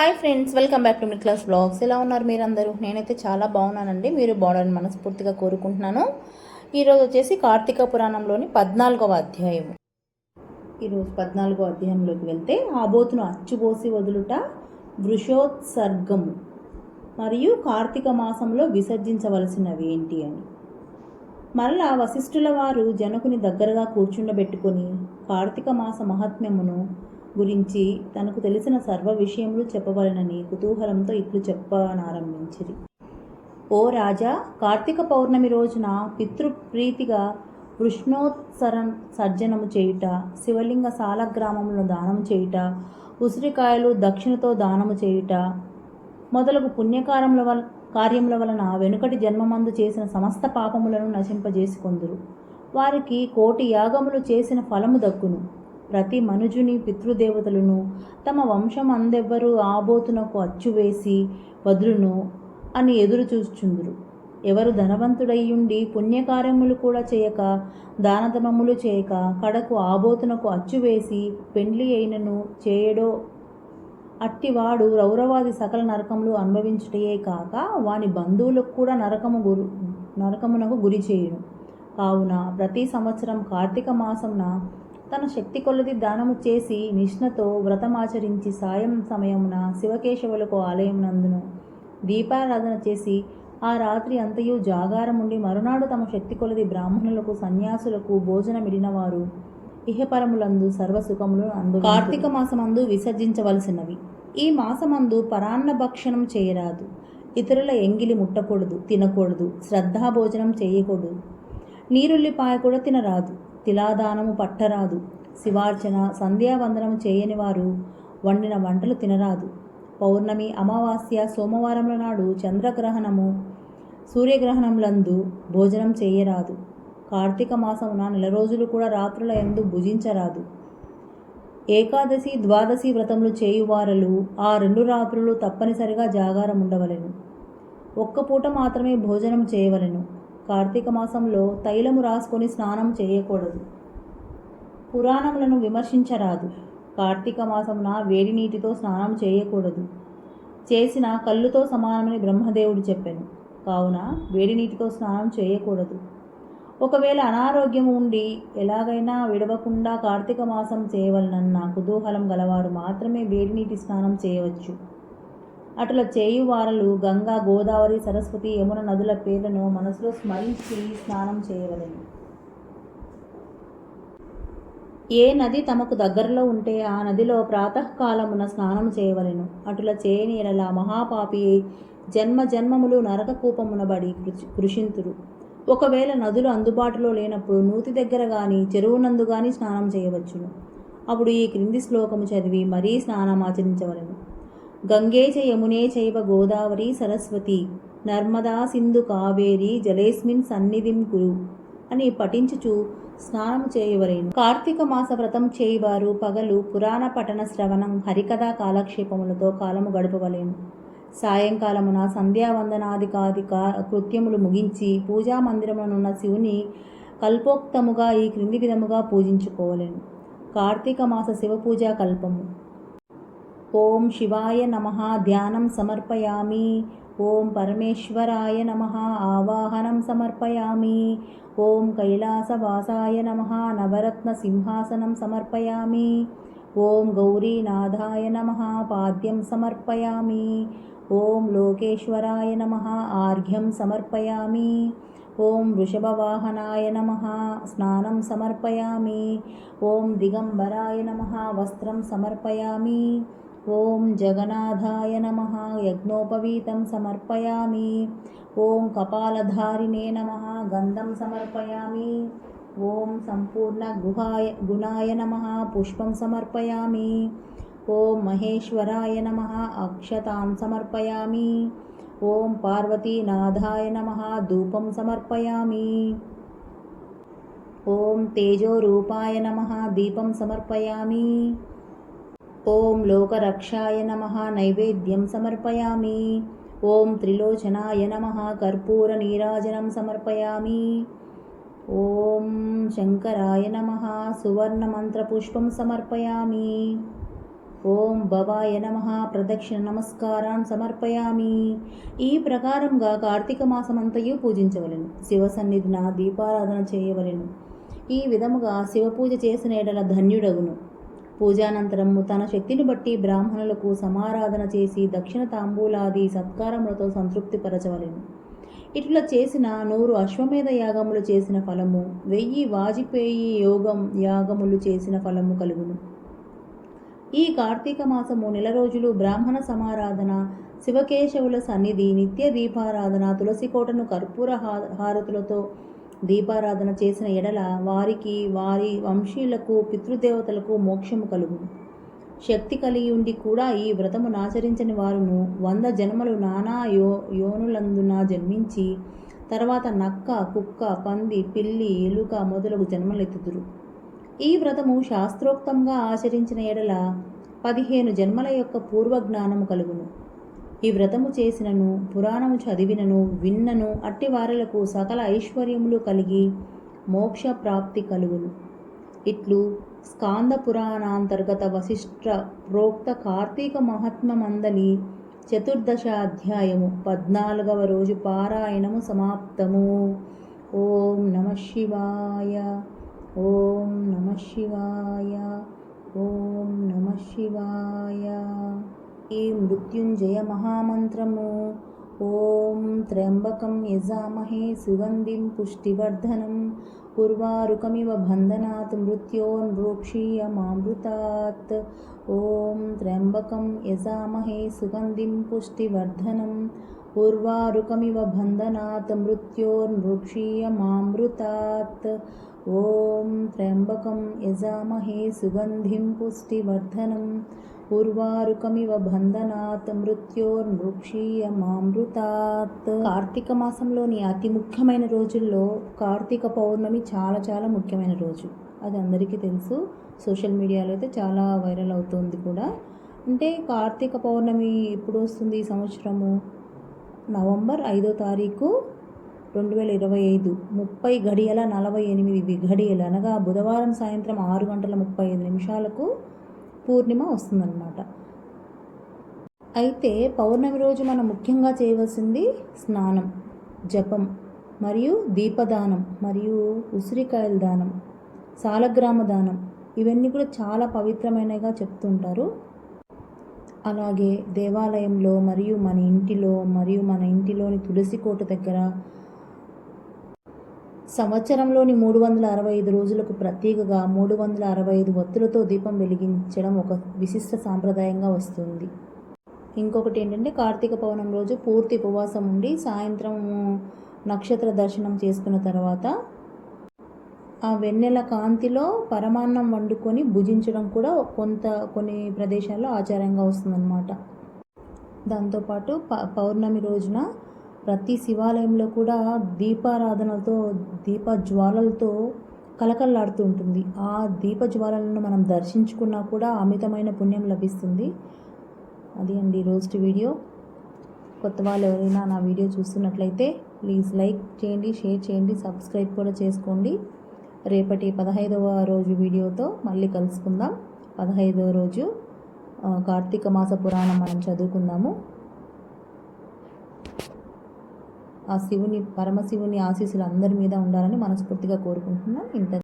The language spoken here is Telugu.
Hi friends welcome back to me class blogs. ఎలా ఉన్నారు మీరందరూ? నేనైతే చాలా బాగున్నానండి. మీరు బాగుండాలని మనస్ఫూర్తిగా కోరుకుంటున్నాను. ఈరోజు వచ్చేసి కార్తీక పురాణంలోని పద్నాలుగవ అధ్యాయం. ఈరోజు పద్నాలుగో అధ్యాయంలోకి వెళ్తే ఆబోతును అచ్చుపోసి వదులుట వృషోత్సర్గము మరియు కార్తీక మాసంలో విసర్జించవలసినవి ఏంటి అని. మరలా వశిష్ఠుల వారు జనకుని దగ్గరగా కూర్చుండబెట్టుకొని కార్తీక మాస మహాత్మ్యమును గురించి తనకు తెలిసిన సర్వ విషయములు చెప్పవలనని కుతూహలంతో ఇట్లు చెప్పనారంభించిరి. ఓ రాజా కార్తీక పౌర్ణమి రోజున పితృప్రీతిగా వృష్ణోత్సర సర్జనము చేయుట శివలింగ సాల గ్రామంలో దానము చేయుట ఉసిరికాయలు దక్షిణతో దానము చేయుట మొదలగు పుణ్యకారముల వల కార్యముల వలన వెనుకటి జన్మమందు చేసిన సమస్త పాపములను నశింపజేసుకొందురు. వారికి కోటి యాగములు చేసిన ఫలము దక్కును. ప్రతి మనుజుని పితృదేవతలను తమ వంశం అందెవ్వరూ ఆబోతునకు అచ్చువేసి వదులును అని ఎదురు చూచుచుందురు. ఎవరు ధనవంతుడయ్యుండి పుణ్యకార్యములు కూడా చేయక దానధమములు చేయక కడకు ఆబోతునకు అచ్చువేసి పెండ్లి అయినను చేయడో అట్టివాడు రౌరవాది సకల నరకములు అనుభవించుటయే కాక వాని బంధువులకు కూడా నరకము గురు నరకమునకు గురి చేయును. కావున ప్రతి సంవత్సరం కార్తీక మాసంన తన శక్తి కొలది దానము చేసి నిష్ణతో వ్రతమాచరించి సాయం సమయమున శివకేశవులకు ఆలయం నందును. దీపారాధన చేసి ఆ రాత్రి అంతయు జాగారముండి మరునాడు తమ శక్తి కొలది బ్రాహ్మణులకు సన్యాసులకు భోజనమిడినవారు ఇహపరములందు సర్వసుఖములు అందు కార్తీక మాసమందు విసర్జించవలసినవి. ఈ మాసమందు పరాన్న భక్షణం చేయరాదు. ఇతరుల ఎంగిలి ముట్టకూడదు తినకూడదు శ్రద్ధాభోజనం చేయకూడదు. నీరుల్లిపాయ కూడా తినరాదు. తిలాదానము పట్టరాదు. శివార్చన సంధ్యావందనము చేయని వారు వండిన వంటలు తినరాదు. పౌర్ణమి అమావాస్య సోమవారముల నాడు చంద్రగ్రహణము సూర్యగ్రహణములందు భోజనం చేయరాదు. కార్తీక మాసమున నెల రోజులు కూడా రాత్రుల ఎందు భుజించరాదు. ఏకాదశి ద్వాదశి వ్రతములు చేయువారలు ఆ రెండు రాత్రులు తప్పనిసరిగా జాగారం ఉండవలెను ఒక్క పూట మాత్రమే భోజనం చేయవలెను. కార్తీక మాసంలో తైలము రాసుకొని స్నానం చేయకూడదు. పురాణములను విమర్శించరాదు. కార్తీక మాసమున వేడి నీటితో స్నానం చేయకూడదు. చేసిన కళ్ళుతో సమానమని బ్రహ్మదేవుడు చెప్పాను. కావున వేడి నీటితో స్నానం చేయకూడదు. ఒకవేళ అనారోగ్యం ఉండి ఎలాగైనా విడవకుండా కార్తీక మాసం చేయవలనన్న కుతూహలం గలవారు మాత్రమే వేడి నీటి స్నానం చేయవచ్చు. అట్లా చేయువారలు గంగా గోదావరి సరస్వతి యమున నదుల పేర్లను మనసులో స్మరించి స్నానం చేయవలెను. ఏ నది తమకు దగ్గరలో ఉంటే ఆ నదిలో ప్రాతకాలమున స్నానం చేయవలెను. అటుల చేయని ఎడల మహాపాపి జన్మ జన్మములు నరక కూపమునబడి కృషింతురు. ఒకవేళ నదులు అందుబాటులో లేనప్పుడు నూతి దగ్గర కానీ చెరువునందు కానీ స్నానం చేయవచ్చును. అప్పుడు ఈ క్రింది శ్లోకము చదివి మరీ స్నానం ఆచరించవలను. గంగే చ యమునే చైవ గోదావరి సరస్వతి. నర్మదా సింధు కావేరి జలేస్మిన్ సన్నిధిం కురు అని పఠించుచు స్నానం చేయవలేను కార్తీక మాస వ్రతం చేయవారు పగలు పురాణ పఠన శ్రవణం హరికథా కాలక్షేపములతో కాలము గడపవలేను. సాయంకాలమున సంధ్యావందనాధికాది కృత్యములు ముగించి పూజా మందిరమునున్న శివుని కల్పోక్తముగా ఈ క్రింది విధముగా పూజించుకోవలేను. కార్తీక మాస శివ పూజా కల్పము. ॐ शिवाय नमः ध्यानं समर्पयामि। ॐ परमेश्वराय नमः आवाहनं समर्पयामि। ॐ कैलासवासाय नमः नवरत्नसिंहासनं समर्पयामि। ॐ गौरीनाथाय नमः पाद्यं समर्पयामि। ॐ लोकेश्वराय नमः आर्घ्यं समर्पयामि। ॐ वृषभवाहनाय नमः स्नानं समर्पयामि। ॐ दिगम्बराय नमः वस्त्रं समर्पयामि। ॐ जगन्नाथाय नमः यज्ञोपवीतं समर्पयामि। ॐ कपालधारिणे नमः गन्धं समर्पयामि। ॐ सम्पूर्णगुहाय गुणाय नमः पुष्पं समर्पयामि। ॐ महेश्वराय नमः अक्षतां समर्पयामि। ॐ पार्वतीनाथाय नमः धूपं समर्पयामि। ॐ तेजोरूपाय नमः दीपं समर्पयामि। ఓం లోకరక్షాయ నమ. నైవేద్యం సమర్పయామి. ఓం త్రిలోచనాయ నమ. కర్పూర నీరాజనం సమర్పయామి. ఓం శంకరాయ నమ. సువర్ణమంత్రపుష్పం సమర్పయామి. ఓం భవాయ నమ. ప్రదక్షిణ నమస్కారాన్ సమర్పయామి. ఈ ప్రకారంగా కార్తీక మాసమంతయు పూజించవలెను. శివ సన్నిధిన దీపారాధన చేయవలెను. ఈ విధముగా శివపూజ చేసిన ఎడల ధన్యుడగును. పూజానంతరము తన శక్తిని బట్టి బ్రాహ్మణులకు సమారాధన చేసి దక్షిణ తాంబూలాది సత్కారములతో సంతృప్తిపరచవలెను. ఇట్లా చేసిన నూరు అశ్వమేధ యాగములు చేసిన ఫలము వెయ్యి వాజిపేయి యోగం యాగములు చేసిన ఫలము కలుగును. ఈ కార్తీక మాసము నెల రోజులు బ్రాహ్మణ సమారాధన శివకేశవుల సన్నిధి నిత్య దీపారాధన తులసి కోటను కర్పూర హా- హారతులతో దీపారాధన చేసిన ఎడల వారికి వారి వంశీయులకు పితృదేవతలకు మోక్షము కలుగు. శక్తి కలిగి ఉండి కూడా ఈ వ్రతమును ఆచరించని వారును వంద జన్మలు నానా యో యోనులందున జన్మించి తర్వాత నక్క కుక్క పంది పిల్లి ఎలుక మొదలగు జన్మలెత్తుదురు. ఈ వ్రతము శాస్త్రోక్తంగా ఆచరించిన ఎడల పదిహేను జన్మల యొక్క పూర్వజ్ఞానము కలుగును. ఈ వ్రతము చేసినను పురాణము చదివినను విన్నను అట్టి వారులకు సకల ఐశ్వర్యములు కలిగి మోక్ష ప్రాప్తి కలుగును. ఇట్లు స్కాంద పురాణాంతర్గత వశిష్ట ప్రోక్త కార్తీక మహాత్మమందలి చతుర్దశ అధ్యాయము పద్నాలుగవ రోజు పారాయణము సమాప్తము. ఓం నమ శివాయ ఓం నమ శివాయ ఓం నమ శివాయ. े मृत्युञ्जयमहामन्त्रम् ॐ त्र्यम्बकं यजामहे सुगन्धिं पुष्टिवर्धनं। पूर्वारुकमिव बन्धनात् मृत्योन्मृक्षीयमामृतात् ॐ त्र्यम्बकं यजामहे सुगन्धिं पुष्टिवर्धनं। पूर्वारुकमिव बन्धनात् मृत्योन्मृक्षीयमामृतात् ఓం త్ర్యంబకం యజామహే సుగంధిం పుష్టివర్ధనం. ఉర్వారుకమివ బంధనాత్ మృత్యోర్మృక్షీయమామృతాత్ కార్తీక మాసంలోని అతి ముఖ్యమైన రోజుల్లో కార్తీక పౌర్ణమి చాలా చాలా ముఖ్యమైన రోజు. అది అందరికీ తెలుసు. సోషల్ మీడియాలో అయితే చాలా వైరల్ అవుతుంది కూడా. అంటే కార్తీక పౌర్ణమి ఎప్పుడు వస్తుంది ఈ సంవత్సరము? నవంబర్ ఐదో తారీఖు రెండు వేల ఇరవై ఐదు ముప్పై గడియల నలభై ఎనిమిది గడియలు అనగా బుధవారం సాయంత్రం ఆరు గంటల ముప్పై ఐదు నిమిషాలకు పూర్ణిమ వస్తుందన్నమాట. అయితే పౌర్ణమి రోజు మనం ముఖ్యంగా చేయవలసింది స్నానం జపం మరియు దీపదానం మరియు ఉసిరికాయల దానం సాలగ్రామ దానం. ఇవన్నీ కూడా చాలా పవిత్రమైనవిగా చెప్తుంటారు అలాగే దేవాలయంలో మరియు మన ఇంటిలో మరియు మన ఇంటిలోని తులసి కోట దగ్గర సంవత్సరంలోని మూడు వందల అరవై ఐదు రోజులకు ప్రత్యేకగా మూడు వందల అరవై ఐదు ఒత్తులతో దీపం వెలిగించడం ఒక విశిష్ట సాంప్రదాయంగా వస్తుంది. ఇంకొకటి ఏంటంటే కార్తీక పౌర్ణం రోజు పూర్తి ఉపవాసం ఉండి సాయంత్రం నక్షత్ర దర్శనం చేసుకున్న తర్వాత ఆ వెన్నెల కాంతిలో పరమాన్నం వండుకొని భుజించడం కూడా కొంత కొన్ని ప్రదేశాల్లో ఆచారంగా వస్తుందన్నమాట. దాంతోపాటు ప పౌర్ణమి రోజున ప్రతి శివాలయంలో కూడా దీపారాధనలతో దీప జ్వాలలతో కలకల్లాడుతూ ఉంటుంది. ఆ దీప జ్వాలలను మనం దర్శించుకున్నా కూడా అమితమైన పుణ్యం లభిస్తుంది. అది అండి రోజు వీడియో. కొత్త వాళ్ళు ఎవరైనా నా వీడియో చూస్తున్నట్లయితే ప్లీజ్ లైక్ చేయండి షేర్ చేయండి సబ్స్క్రైబ్ కూడా చేసుకోండి. రేపటి పదహైదవ రోజు వీడియోతో మళ్ళీ కలుసుకుందాం. పదహైదవ రోజు కార్తీక మాస పురాణం మనం చదువుకుందాము. ఆ శివుని పరమశివుని ఆశీస్సులు అందరి మీద ఉండాలని మనస్ఫూర్తిగా కోరుకుంటున్నాం. ఇంత